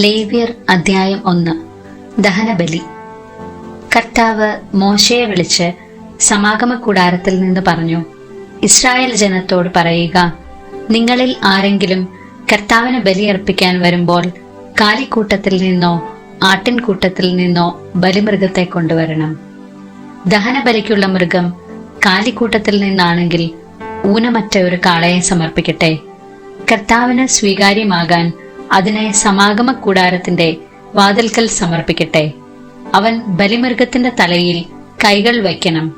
ലേവ്യർ അധ്യായം ഒന്ന്. ദഹനബലി. കർത്താവ് മോശയെ വിളിച്ച് സമാഗമ കൂടാരത്തിൽ നിന്ന് പറഞ്ഞു ഇസ്രായേൽ ജനത്തോട് പറയുക നിങ്ങളിൽ ആരെങ്കിലും കർത്താവിന് ബലിയർപ്പിക്കാൻ വരുമ്പോൾ കാലിക്കൂട്ടത്തിൽ നിന്നോ ആട്ടിൻകൂട്ടത്തിൽ നിന്നോ ബലിമൃഗത്തെ കൊണ്ടുവരണം. ദഹനബലിക്കുള്ള മൃഗം കാലിക്കൂട്ടത്തിൽ നിന്നാണെങ്കിൽ ഊനമറ്റ ഒരു കാളയെ സമർപ്പിക്കട്ടെ. കർത്താവിന് സ്വീകാര്യമാകാൻ അതിനെ സമാഗമ കൂടാരത്തിന്റെ വാതിൽക്കൽ സമർപ്പിക്കട്ടെ. അവൻ ബലിമൃഗത്തിന്റെ തലയിൽ കൈകൾ വയ്ക്കണം.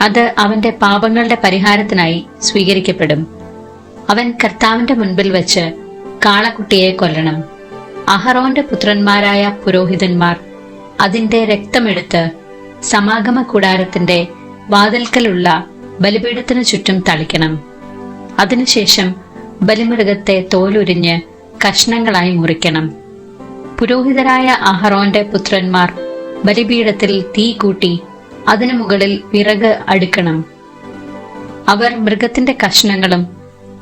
അത് അവന്റെ പാപങ്ങളുടെ പരിഹാരത്തിനായി സ്വീകരിക്കപ്പെടും. അവൻ കർത്താവിന്റെ മുൻപിൽ വെച്ച് കാളക്കുട്ടിയെ കൊല്ലണം. അഹറോന്റെ പുത്രന്മാരായ പുരോഹിതന്മാർ അതിന്റെ രക്തമെടുത്ത് സമാഗമ കൂടാരത്തിന്റെ വാതിൽക്കലുള്ള ബലിപീഠത്തിനു ചുറ്റും തളിക്കണം. അതിനുശേഷം ബലിമൃഗത്തെ തോലുരിഞ്ഞ് കഷ്ണങ്ങളായി മുറിക്കണം. പുരോഹിതരായ അഹറോന്റെ പുത്രന്മാർ ബലിപീഠത്തിൽ തീ കൂട്ടി അതിനു മുകളിൽ വിറക് അടുക്കണം. അവർ മൃഗത്തിന്റെ കഷ്ണങ്ങളും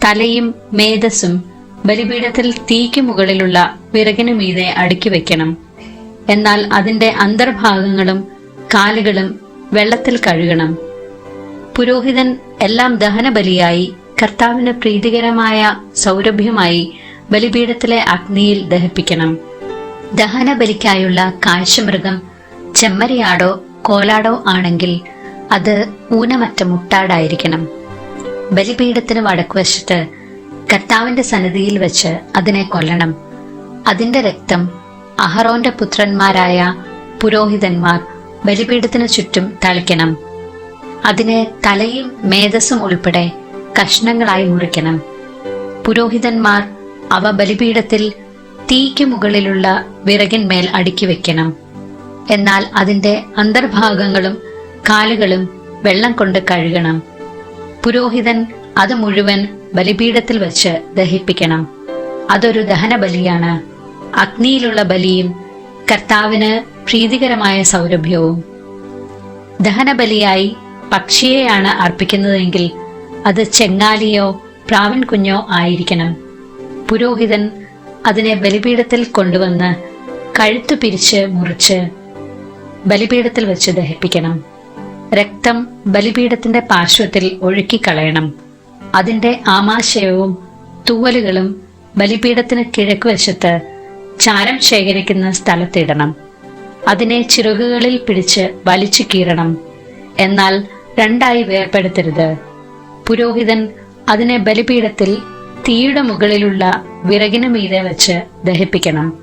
തലയും മേധസ്സും ബലിപീഠത്തിൽ തീക്ക് മുകളിലുള്ള വിറകിനു മീതെ അടുക്കി വെക്കണം. എന്നാൽ അതിന്റെ അന്തർഭാഗങ്ങളും കാലുകളും വെള്ളത്തിൽ കഴുകണം. പുരോഹിതൻ എല്ലാം ദഹനബലിയായി കർത്താവിന് പ്രീതികരമായ സൗരഭ്യമായി ബലിപീഠത്തിലെ അഗ്നിയിൽ ദഹിപ്പിക്കണം. ദഹനബലിക്കായുള്ള കാഴ്ചമൃഗം ചെമ്മരിയാടോ കോലാടോ ആണെങ്കിൽ അത് ഊനമറ്റ മുട്ടാടായിരിക്കണം. ബലിപീഠത്തിന് വടക്കുവശത്ത് കർത്താവിന്റെ സന്നിധിയിൽ വെച്ച് അതിനെ കൊല്ലണം. അതിന്റെ രക്തം അഹറോന്റെ പുത്രന്മാരായ പുരോഹിതന്മാർ ബലിപീഠത്തിനു ചുറ്റും തളിക്കണം. അതിനെ തലയും മേധസ്സും ഉൾപ്പെടെ കഷ്ണങ്ങളായി മുറിക്കണം. പുരോഹിതന്മാർ അവ ബലിപീഠത്തിൽ തീക്ക് മുകളിലുള്ള വിറകിന്മേൽ അടുക്കി വെക്കണം. എന്നാൽ അതിന്റെ അന്തർഭാഗങ്ങളും കാലുകളും വെള്ളം കൊണ്ട് കഴുകണം. പുരോഹിതൻ അത് മുഴുവൻ ബലിപീഠത്തിൽ വച്ച് ദഹിപ്പിക്കണം. അതൊരു ദഹന ബലിയാണ് അഗ്നിയിലുള്ള ബലിയും കർത്താവിന് പ്രീതികരമായ സൗരഭ്യവും. ദഹനബലിയായി പക്ഷിയെയാണ് അർപ്പിക്കുന്നതെങ്കിൽ അത് ചെങ്ങാലിയോ പ്രാവൻ കുഞ്ഞോ ആയിരിക്കണം. പുരോഹിതൻ അതിനെ ബലിപീഠത്തിൽ കൊണ്ടുവന്ന് കഴുത്തു പിരിച്ച് മുറിച്ച് ബലിപീഠത്തിൽ വെച്ച് ദഹിപ്പിക്കണം. രക്തം ബലിപീഠത്തിന്റെ പാർശ്വത്തിൽ ഒഴുക്കിക്കളയണം. അതിന്റെ ആമാശയവും തൂവലുകളും ബലിപീഠത്തിന് കിഴക്ക് വശത്ത് ചാരം ശേഖരിക്കുന്ന സ്ഥലത്തിടണം അതിനെ ചിറകുകളിൽ പിടിച്ച് വലിച്ചു കീറണം. എന്നാൽ രണ്ടായി വേർപെടുത്തരുത്. പുരോഹിതൻ അതിനെ ബലിപീഠത്തിൽ തീയുടെ മുകളിലുള്ള വിറകിനു മീതെ വെച്ച് ദഹിപ്പിക്കണം.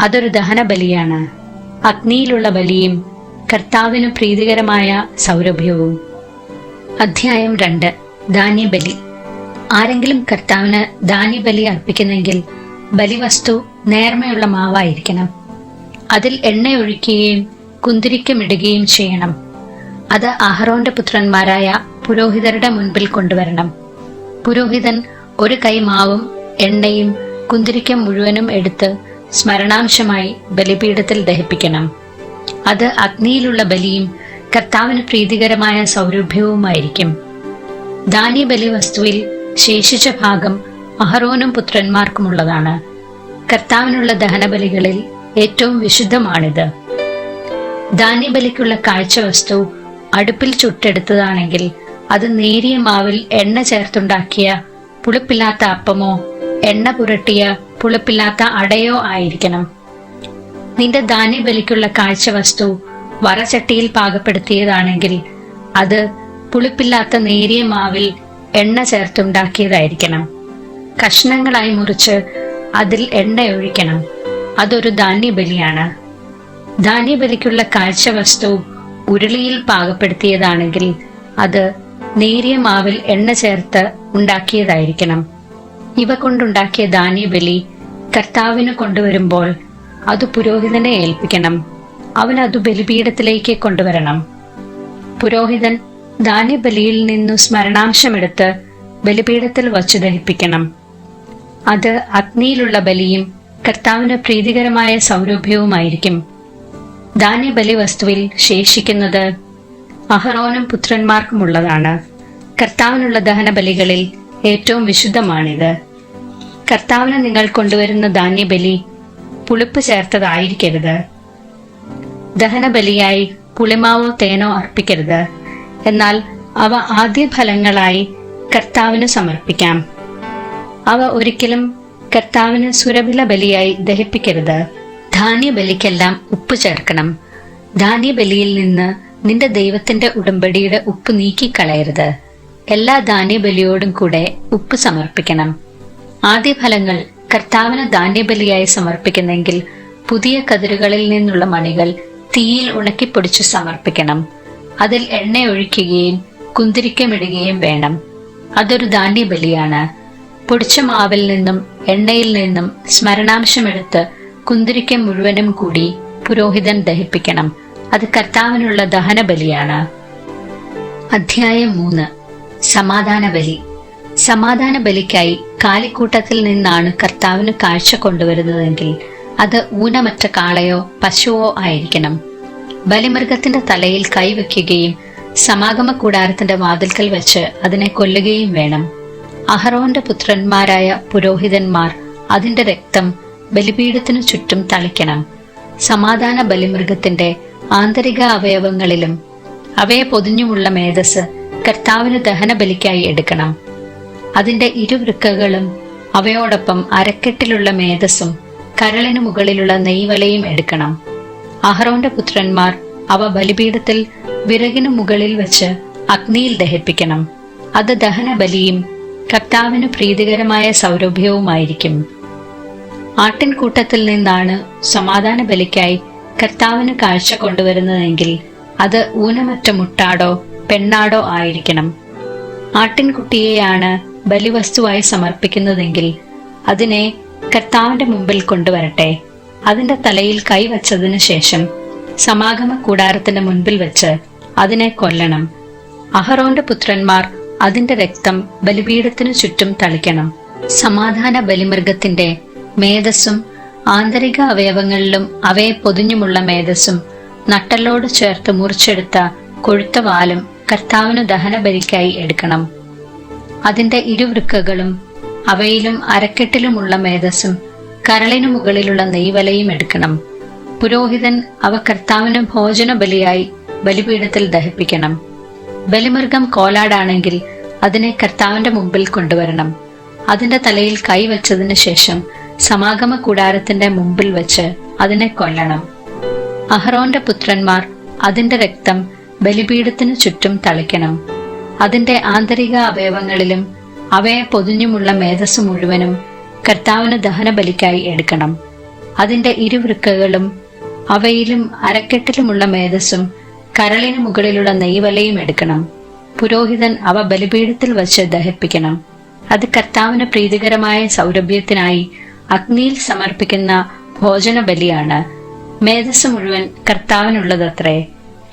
അതൊരു ദഹന ബലിയാണ് അഗ്നിയിലുള്ള ബലിയും കർത്താവിന് പ്രീതികരമായ സൗരഭ്യവും. അധ്യായം രണ്ട്. ധാന്യബലി. ആരെങ്കിലും കർത്താവിന് ധാന്യബലി അർപ്പിക്കുന്നെങ്കിൽ ബലിവസ്തു നേർമയുള്ള മാവായിരിക്കണം. അതിൽ എണ്ണയൊഴിക്കുകയും കുന്തിരിക്കമിടുകയും ചെയ്യണം. അത് അഹറോന്റെ പുത്രന്മാരായ പുരോഹിതരുടെ മുൻപിൽ കൊണ്ടുവരണം. പുരോഹിതൻ ഒരു കൈ മാവും എണ്ണയും കുന്തിരിക്കം മുഴുവനും എടുത്ത് സ്മരണാംശമായി ബലിപീഠത്തിൽ ദഹിപ്പിക്കണം. അത് അഗ്നിയിലുള്ള ബലിയും കർത്താവിന് പ്രീതികരമായ സൗരഭ്യവുമായിരിക്കും. ധാന്യബലി വസ്തുവിൽ ശേഷിച്ച ഭാഗം അഹറോനും പുത്രന്മാർക്കുമുള്ളതാണ്. കർത്താവിനുള്ള ദഹനബലികളിൽ ഏറ്റവും വിശുദ്ധമാണിത്. ധാന്യബലിക്കുള്ള കാഴ്ച വസ്തു അടുപ്പിൽ ചുട്ടെടുത്തതാണെങ്കിൽ അത് നേരിയ മാവിൽ എണ്ണ ചേർത്തുണ്ടാക്കിയ പുളിപ്പില്ലാത്ത അപ്പമോ? എണ്ണ പുരട്ടിയ പുളിപ്പില്ലാത്ത അടയോ ആയിരിക്കണം. നിന്റെ ധാന്യബലിക്കുള്ള കാഴ്ചവസ്തു വറചട്ടിയിൽ പാകപ്പെടുത്തിയതാണെങ്കിൽ അത് പുളിപ്പില്ലാത്ത നേരിയ മാവിൽ എണ്ണ ചേർത്തുണ്ടാക്കിയതായിരിക്കണം. കഷ്ണങ്ങളായി മുറിച്ച് അതിൽ എണ്ണ ഒഴിക്കണം. അതൊരു ധാന്യബലിയാണ്. ധാന്യബലിക്കുള്ള കാഴ്ചവസ്തു ഉരുളിയിൽ പാകപ്പെടുത്തിയതാണെങ്കിൽ അത് നേരിയ മാവിൽ എണ്ണ ചേർത്ത് ഉണ്ടാക്കിയതായിരിക്കണം. ഇവ കൊണ്ടുണ്ടാക്കിയ ധാന്യബലി കർത്താവിന് കൊണ്ടുവരുമ്പോൾ അത് പുരോഹിതനെ ഏൽപ്പിക്കണം. അവൻ അത് ബലിപീഠത്തിലേക്ക് കൊണ്ടുവരണം. പുരോഹിതൻ ധാന്യബലിയിൽ നിന്നു സ്മരണാംശമെടുത്ത് ബലിപീഠത്തിൽ വച്ചു ദഹിപ്പിക്കണം. അത് അഗ്നിയിലുള്ള ബലിയും കർത്താവിന് പ്രീതികരമായ സൗരഭ്യവുമായിരിക്കും. ധാന്യബലി വസ്തുവിൽ ശേഷിക്കുന്നത് അഹറോനും പുത്രന്മാർക്കുമുള്ളതാണ് കർത്താവിനുള്ള ദഹനബലികളിൽ ഏറ്റവും വിശുദ്ധമാണിത്. കർത്താവിന് നിങ്ങൾ കൊണ്ടുവരുന്ന ധാന്യബലി പുളിപ്പ് ചേർത്തതായിരിക്കരുത്. ദഹനബലിയായി പുളിമാവോ തേനോ അർപ്പിക്കരുത്. എന്നാൽ അവ ആദ്യ ഫലങ്ങളായി കർത്താവിന് സമർപ്പിക്കാം. അവ ഒരിക്കലും കർത്താവിന് സുരഭില ബലിയായി ദഹിപ്പിക്കരുത്. ധാന്യബലിക്കെല്ലാം ഉപ്പ് ചേർക്കണം. ധാന്യബലിയിൽ നിന്ന് നിന്റെ ദൈവത്തിന്റെ ഉടമ്പടിയുടെ ഉപ്പ് നീക്കിക്കളയരുത്. എല്ലാ ധാന്യബലിയോടും കൂടെ ഉപ്പ് സമർപ്പിക്കണം. ആദ്യ ഫലങ്ങൾ കർത്താവിന് ധാന്യബലിയായി സമർപ്പിക്കുന്നെങ്കിൽ പുതിയ കതിരുകളിൽ നിന്നുള്ള മണികൾ തീയിൽ ഉണക്കിപ്പൊടിച്ച് സമർപ്പിക്കണം. അതിൽ എണ്ണ ഒഴിക്കുകയും കുന്തിരിക്കമിടുകയും വേണം. അതൊരു ധാന്യബലിയാണ്. പൊടിച്ച മാവിൽ നിന്നും എണ്ണയിൽ നിന്നും സ്മരണാംശമെടുത്ത് കുന്തിരിക്കം മുഴുവനും കൂടി പുരോഹിതൻ ദഹിപ്പിക്കണം. അത് കർത്താവിനുള്ള ദഹനബലിയാണ്. അധ്യായം മൂന്ന്. സമാധാന ബലി സമാധാന ബലിക്കായി കാലിക്കൂട്ടത്തിൽ നിന്നാണ് കർത്താവിന് കാഴ്ച കൊണ്ടുവരുന്നതെങ്കിൽ അത് ഊനമറ്റ കാളയോ പശുവോ ആയിരിക്കണം. ബലിമൃഗത്തിന്റെ തലയിൽ കൈവയ്ക്കുകയും സമാഗമ കൂടാരത്തിന്റെ വാതിൽക്കൽ വെച്ച് അതിനെ കൊല്ലുകയും വേണം. അഹറോന്റെ പുത്രന്മാരായ പുരോഹിതന്മാർ അതിന്റെ രക്തം ബലിപീഠത്തിനു ചുറ്റും തളിക്കണം. സമാധാന ബലിമൃഗത്തിന്റെ ആന്തരിക അവയവങ്ങളിലും അവയെ പൊതിഞ്ഞുമുള്ള മേധസ് കർത്താവിന് ദഹനബലിക്കായി എടുക്കണം. അതിന്റെ ഇരുവൃക്കകളും അവയോടൊപ്പം അരക്കെട്ടിലുള്ള മേധസ്സും കരളിനു മുകളിലുള്ള നെയ്വലയും എടുക്കണം. അഹ്റോന്റെ പുത്രന്മാർ അവ ബലിപീഠത്തിൽ വിറകിനു മുകളിൽ വെച്ച് അഗ്നിയിൽ ദഹിപ്പിക്കണം. അത് ദഹനബലിയും കർത്താവിന് പ്രീതികരമായ സൗരഭ്യവുമായിരിക്കും. ആട്ടിൻകൂട്ടത്തിൽ നിന്നാണ് സമാധാന ബലിക്കായി കർത്താവിന് കാഴ്ച കൊണ്ടുവരുന്നതെങ്കിൽ അത് ഊനമറ്റ മുട്ടാടോ പെണ്ണാടോ ആയിരിക്കണം. ആട്ടിൻകുട്ടിയെയാണ് ബലിവസ്തുവായി സമർപ്പിക്കുന്നതെങ്കിൽ അതിനെ കർത്താവിന്റെ മുമ്പിൽ കൊണ്ടുവരട്ടെ. അതിന്റെ തലയിൽ കൈവച്ചതിനു ശേഷം സമാഗമ കൂടാരത്തിന്റെ മുൻപിൽ വെച്ച് അതിനെ കൊല്ലണം. അഹറോന്റെ പുത്രന്മാർ അതിന്റെ രക്തം ബലിപീഠത്തിനു ചുറ്റും തളിക്കണം. സമാധാന ബലിമൃഗത്തിന്റെ മേധസ്സും ആന്തരിക അവയവങ്ങളിലും അവയെ പൊതിഞ്ഞുമുള്ള മേധസ്സും നട്ടലോട് ചേർത്ത് മുറിച്ചെടുത്ത കൊഴുത്ത വാലും കർത്താവിന് ദഹനബലിക്കായി എടുക്കണം. അതിന്റെ ഇരുവൃക്കകളും അവയിലും അരക്കെട്ടിലുമുള്ള മേധസ്സും കരളിനു മുകളിലുള്ള നെയ്വലയും എടുക്കണം. പുരോഹിതൻ അവ കർത്താവിന് ഭോജന ബലിയായി ബലിപീഠത്തിൽ ദഹിപ്പിക്കണം. ബലിമൃഗം കോലാടാണെങ്കിൽ അതിനെ കർത്താവിന്റെ മുമ്പിൽ കൊണ്ടുവരണം. അതിന്റെ തലയിൽ കൈവച്ചതിന് ശേഷം സമാഗമ കൂടാരത്തിന്റെ മുമ്പിൽ വെച്ച് അതിനെ കൊല്ലണം. അഹ്റോന്റെ പുത്രന്മാർ അതിന്റെ രക്തം ബലിപീഠത്തിനു ചുറ്റും തളിക്കണം. അതിന്റെ ആന്തരിക അവയവങ്ങളിലും അവയെ പൊതിഞ്ഞുമുള്ള മേധസ് മുഴുവനും കർത്താവിന് ദഹനബലിക്കായി എടുക്കണം. അതിന്റെ ഇരുവൃക്കകളും അവയിലും അരക്കെട്ടിലുമുള്ള മേധസ്സും കരളിന് മുകളിലുള്ള നെയ്വലയും എടുക്കണം. പുരോഹിതൻ അവ ബലിപീഠത്തിൽ വച്ച് ദഹിപ്പിക്കണം. അത് കർത്താവിന് പ്രീതികരമായ സൗരഭ്യത്തിനായി അഗ്നിയിൽ സമർപ്പിക്കുന്ന ഭോജന ബലിയാണ് മേധസ് മുഴുവൻ കർത്താവിനുള്ളതത്രേ.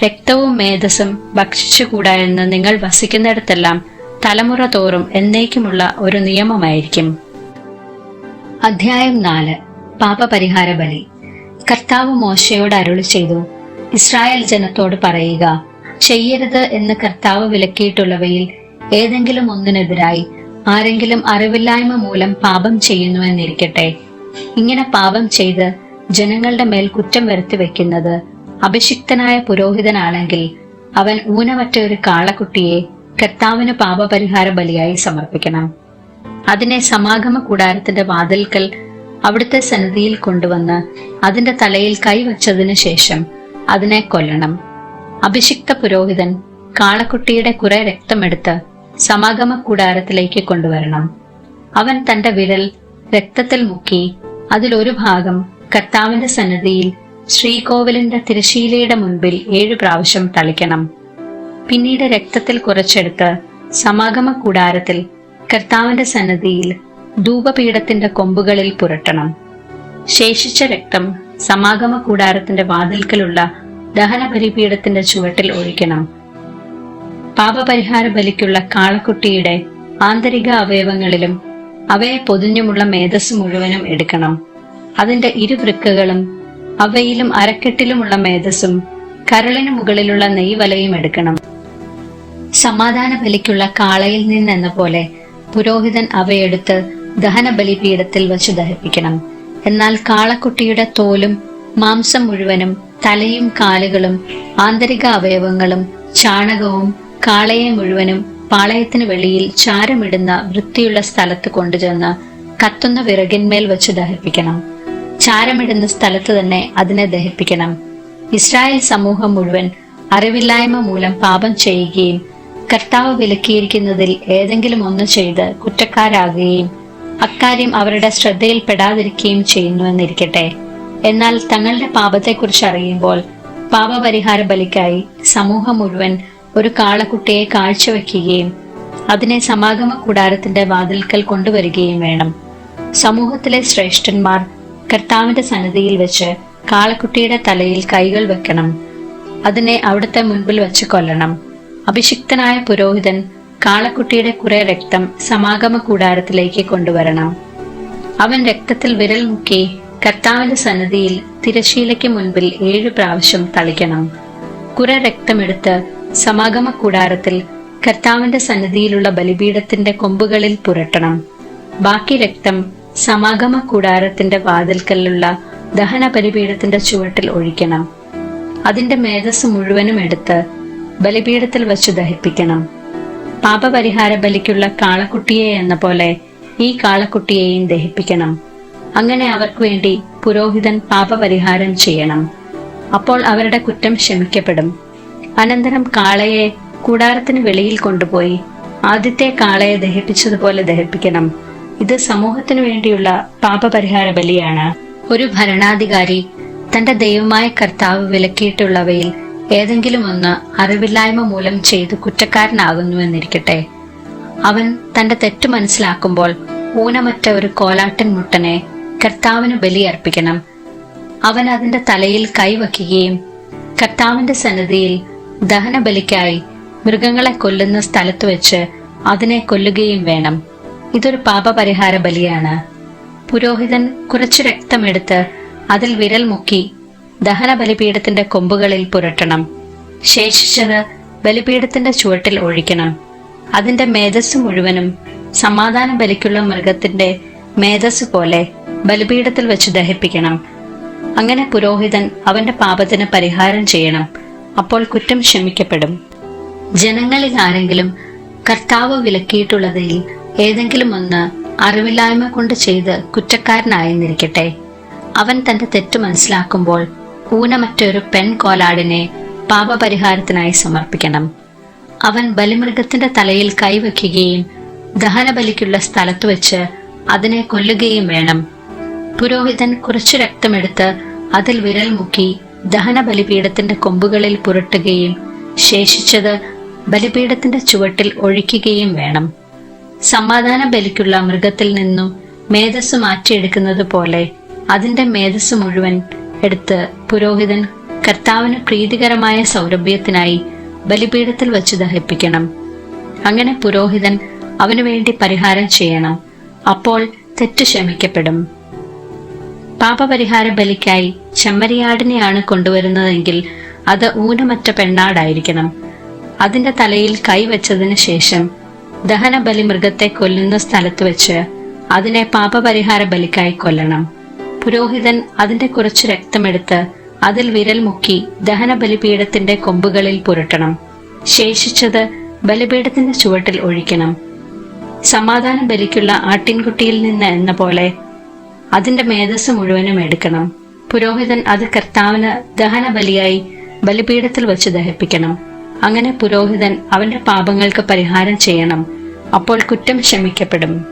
രക്തവും മേധസ്സും ഭക്ഷിച്ചുകൂടാ എന്ന് നിങ്ങൾ വസിക്കുന്നിടത്തെല്ലാം തലമുറ തോറും എന്നേക്കുമുള്ള ഒരു നിയമമായിരിക്കും. അധ്യായം നാല്. പാപപരിഹാര ബലി കർത്താവ് മോശയോട് അരുളി ചെയ്തു. ഇസ്രായേൽ ജനത്തോട് പറയുക ചെയ്യരുത് എന്ന് കർത്താവ് വിലക്കിയിട്ടുള്ളവയിൽ ഏതെങ്കിലും ഒന്നിനെതിരായി ആരെങ്കിലും അറിവില്ലായ്മ മൂലം പാപം ചെയ്യുന്നുവെന്നിരിക്കട്ടെ ഇങ്ങനെ പാപം ചെയ്ത് ജനങ്ങളുടെ മേൽ കുറ്റം വരുത്തി വെക്കുന്നത് അഭിഷിക്തനായ പുരോഹിതനാണെങ്കിൽ അവൻ ഊനമറ്റ ഒരു കാളക്കുട്ടിയെ കർത്താവിന് പാപപരിഹാര ബലിയായി സമർപ്പിക്കണം. അതിനെ സമാഗമ കൂടാരത്തിന്റെ വാതിൽക്കൽ അവിടുത്തെ സന്നിധിയിൽ കൊണ്ടുവന്ന് അതിന്റെ തലയിൽ കൈവച്ചതിനു ശേഷം അതിനെ കൊല്ലണം. അഭിഷിക്ത പുരോഹിതൻ കാളക്കുട്ടിയുടെ കുറെ രക്തമെടുത്ത് സമാഗമ കൂടാരത്തിലേക്ക് കൊണ്ടുവരണം. അവൻ തന്റെ വിരൽ രക്തത്തിൽ മുക്കി അതിലൊരു ഭാഗം കർത്താവിന്റെ സന്നദ്ധിയിൽ ശ്രീകോവിലിന്റെ തിരശീലയുടെ മുൻപിൽ ഏഴു പ്രാവശ്യം തളിക്കണം. പിന്നീട് രക്തത്തിൽ കുറച്ചെടുത്ത് സമാഗമ കൂടാരത്തിൽ കർത്താവിന്റെ സന്നദ്ധിയിൽ ധൂപപീഠത്തിന്റെ കൊമ്പുകളിൽ പുരട്ടണം. ശേഷിച്ച രക്തം സമാഗമ കൂടാരത്തിന്റെ വാതിൽക്കലുള്ള ദഹനപരിപീഠത്തിന്റെ ചുവട്ടിൽ ഒഴിക്കണം. പാപപരിഹാര ബലിക്കുള്ള കാളക്കുട്ടിയുടെ ആന്തരിക അവയവങ്ങളിലും അവയെ പൊതിഞ്ഞുമുള്ള മേധസ് മുഴുവനും എടുക്കണം. അതിന്റെ ഇരുവൃക്കകളും അവയിലും അരക്കെട്ടിലുമുള്ള മേധസ്സും കരളിനു മുകളിലുള്ള നെയ്വലയും എടുക്കണം. സമാധാന ബലിക്കുള്ള കാളയിൽ നിന്നെന്ന പോലെ പുരോഹിതൻ അവയെടുത്ത് ദഹനബലിപീഠത്തിൽ വച്ച് ദഹിപ്പിക്കണം. എന്നാൽ കാളക്കുട്ടിയുടെ തോലും മാംസം മുഴുവനും തലയും കാലുകളും ആന്തരിക അവയവങ്ങളും ചാണകവും കാളയെ മുഴുവനും പാളയത്തിന് വെളിയിൽ ചാരമിടുന്ന വൃത്തിയുള്ള സ്ഥലത്ത് കൊണ്ടുചെന്ന് കത്തുന്ന വിറകിന്മേൽ വെച്ച് ദഹിപ്പിക്കണം. ചാരമിടുന്ന സ്ഥലത്ത് തന്നെ അതിനെ ദഹിപ്പിക്കണം. ഇസ്രായേൽ സമൂഹം മുഴുവൻ അറിവില്ലായ്മ മൂലം പാപം ചെയ്യുകയും കർത്താവ് വിലക്കിയിരിക്കുന്നതിൽ ഏതെങ്കിലും ഒന്ന് ചെയ്ത് കുറ്റക്കാരാകുകയും അക്കാര്യം അവരുടെ ശ്രദ്ധയിൽപ്പെടാതിരിക്കുകയും ചെയ്യുന്നുവെന്നിരിക്കട്ടെ. എന്നാൽ തങ്ങളുടെ പാപത്തെക്കുറിച്ച് അറിയുമ്പോൾ പാപപരിഹാര ബലിക്കായി സമൂഹം മുഴുവൻ ഒരു കാളക്കുട്ടിയെ കാഴ്ചവെക്കുകയും അതിനെ സമാഗമ കൂടാരത്തിന്റെ വാതിൽക്കൽ കൊണ്ടുവരികയും വേണം. സമൂഹത്തിലെ ശ്രേഷ്ഠന്മാർ കർത്താവിന്റെ സന്നിധിയിൽ വെച്ച് കാളക്കുട്ടിയുടെ തലയിൽ കൈകൾ വെക്കണം. അതിനെ അവിടുത്തെ മുൻപിൽ വെച്ച് കൊല്ലണം. അഭിഷിക്തനായ പുരോഹിതൻ കാളക്കുട്ടിയുടെ കുറെ രക്തം സമാഗമ കൂടാരത്തിലേക്ക് കൊണ്ടുവരണം. അവൻ രക്തത്തിൽ വിരൽ മുക്കി കർത്താവിന്റെ സന്നിധിയിൽ തിരശീലയ്ക്ക് മുൻപിൽ ഏഴു പ്രാവശ്യം തളിക്കണം. കുറെ രക്തമെടുത്ത് സമാഗമ കൂടാരത്തിൽ കർത്താവിന്റെ സന്നിധിയിലുള്ള ബലിപീഠത്തിന്റെ കൊമ്പുകളിൽ പുരട്ടണം. ബാക്കി രക്തം സമാഗമ കൂടാരത്തിന്റെ വാതിൽക്കലുള്ള ദഹന ബലിപീഠത്തിന്റെ ചുവട്ടിൽ ഒഴിക്കണം. അതിന്റെ മേധസ് മുഴുവനും എടുത്ത് ബലിപീഠത്തിൽ വച്ച് ദഹിപ്പിക്കണം. പാപപരിഹാര ബലിക്കുള്ള കാളക്കുട്ടിയെ എന്ന പോലെ ഈ കാളക്കുട്ടിയെയും ദഹിപ്പിക്കണം. അങ്ങനെ അവർക്ക് വേണ്ടി പുരോഹിതൻ പാപപരിഹാരം ചെയ്യണം. അപ്പോൾ അവരുടെ കുറ്റം ക്ഷമിക്കപ്പെടും. അനന്തരം കാളയെ കൂടാരത്തിന് വെളിയിൽ കൊണ്ടുപോയി ആദ്യത്തെ കാളയെ ദഹിപ്പിച്ചതുപോലെ ദഹിപ്പിക്കണം. ഇത് സമൂഹത്തിനു വേണ്ടിയുള്ള പാപപരിഹാര ബലിയാണ്. ഒരു ഭരണാധികാരി തന്റെ ദൈവമായ കർത്താവ് വിലക്കിയിട്ടുള്ളവയിൽ ഏതെങ്കിലും ഒന്ന് അറിവില്ലായ്മ മൂലം ചെയ്ത് കുറ്റക്കാരനാകുന്നുവെന്നിരിക്കട്ടെ അവൻ തന്റെ തെറ്റ് മനസ്സിലാക്കുമ്പോൾ ഊനമറ്റ ഒരു കോലാട്ടൻ മുട്ടനെ കർത്താവിന് ബലിയർപ്പിക്കണം അവൻ അതിന്റെ തലയിൽ കൈവയ്ക്കുകയും കർത്താവിന്റെ സന്നിധിയിൽ ദഹനബലിക്കായി മൃഗങ്ങളെ കൊല്ലുന്ന സ്ഥലത്ത് വെച്ച് അതിനെ കൊല്ലുകയും വേണം. ഇതൊരു പാപപരിഹാര ബലിയാണ്. പുരോഹിതൻ കുറച്ച് രക്തമെടുത്ത് അതിൽ വിരൽ മുക്കി ദഹന ബലിപീഠത്തിന്റെ കൊമ്പുകളിൽ പുരട്ടണം. ശേഷിച്ചത് ബലിപീഠത്തിന്റെ ചുവട്ടിൽ ഒഴിക്കണം. അതിന്റെ മേധസ് മുഴുവനും സമാധാന ബലിക്കുള്ള മൃഗത്തിന്റെ മേധസ് പോലെ ബലിപീഠത്തിൽ വെച്ച് ദഹിപ്പിക്കണം. അങ്ങനെ പുരോഹിതൻ അവന്റെ പാപത്തിന് പരിഹാരം ചെയ്യണം. അപ്പോൾ കുറ്റം ക്ഷമിക്കപ്പെടും. ജനങ്ങളിൽ ആരെങ്കിലും കർത്താവ് വിലക്കിയിട്ടുള്ളതിൽ ഏതെങ്കിലും ഒന്ന് അറിവില്ലായ്മ കൊണ്ട് ചെയ്ത് കുറ്റക്കാരനായെന്നിരിക്കട്ടെ. അവൻ തന്റെ തെറ്റ് മനസ്സിലാക്കുമ്പോൾ ഊനമറ്റൊരു പെൺ കോലാടിനെ പാപപരിഹാരത്തിനായി സമർപ്പിക്കണം. അവൻ ബലിമൃഗത്തിന്റെ തലയിൽ കൈവയ്ക്കുകയും ദഹനബലിക്കുള്ള സ്ഥലത്ത് വെച്ച് അതിനെ കൊല്ലുകയും വേണം. പുരോഹിതൻ കുറച്ചു രക്തമെടുത്ത് അതിൽ വിരൽ മുക്കി ദഹന ബലിപീഠത്തിന്റെ കൊമ്പുകളിൽ പുരട്ടുകയും ശേഷിച്ചത് ബലിപീഠത്തിന്റെ ചുവട്ടിൽ ഒഴിക്കുകയും വേണം. സമാധാന ബലിക്കുള്ള മൃഗത്തിൽ നിന്നും മേധസ് മാറ്റിയെടുക്കുന്നത് പോലെ അതിന്റെ മേധസ് മുഴുവൻ എടുത്ത് പുരോഹിതൻ കർത്താവിന് പ്രീതികരമായ സൗരഭ്യത്തിനായി ബലിപീഠത്തിൽ വച്ച് ദഹിപ്പിക്കണം. അങ്ങനെ പുരോഹിതൻ അവനു വേണ്ടി പരിഹാരം ചെയ്യണം. അപ്പോൾ തെറ്റ് ക്ഷമിക്കപ്പെടും. പാപപരിഹാര ബലിക്കായി ചെമ്മരിയാടിനെയാണ് കൊണ്ടുവരുന്നതെങ്കിൽ അത് ഊനമറ്റ പെണ്ണാടായിരിക്കണം. അതിന്റെ തലയിൽ കൈവച്ചതിന് ശേഷം ദഹനബലി മൃഗത്തെ കൊല്ലുന്ന സ്ഥലത്ത് വെച്ച് അതിനെ പാപപരിഹാര ബലിക്കായി കൊല്ലണം. പുരോഹിതൻ അതിന്റെ കുറച്ച് രക്തമെടുത്ത് അതിൽ വിരൽ മുക്കി ദഹന ബലിപീഠത്തിന്റെ കൊമ്പുകളിൽ പുരട്ടണം. ശേഷിച്ചത് ബലിപീഠത്തിന്റെ ചുവട്ടിൽ ഒഴിക്കണം. സമാധാന ബലിക്കുള്ള ആട്ടിൻകുട്ടിയിൽ നിന്ന് എന്ന പോലെ അതിന്റെ മേധസ് മുഴുവനും എടുക്കണം. പുരോഹിതൻ അത് കർത്താവിന് ദഹന ബലിയായി ബലിപീഠത്തിൽ വെച്ച് ദഹിപ്പിക്കണം. അങ്ങനെ പുരോഹിതൻ അവന്റെ പാപങ്ങൾക്ക് പരിഹാരം ചെയ്യണം. അപ്പോൾ കുറ്റം ക്ഷമിക്കപ്പെടും.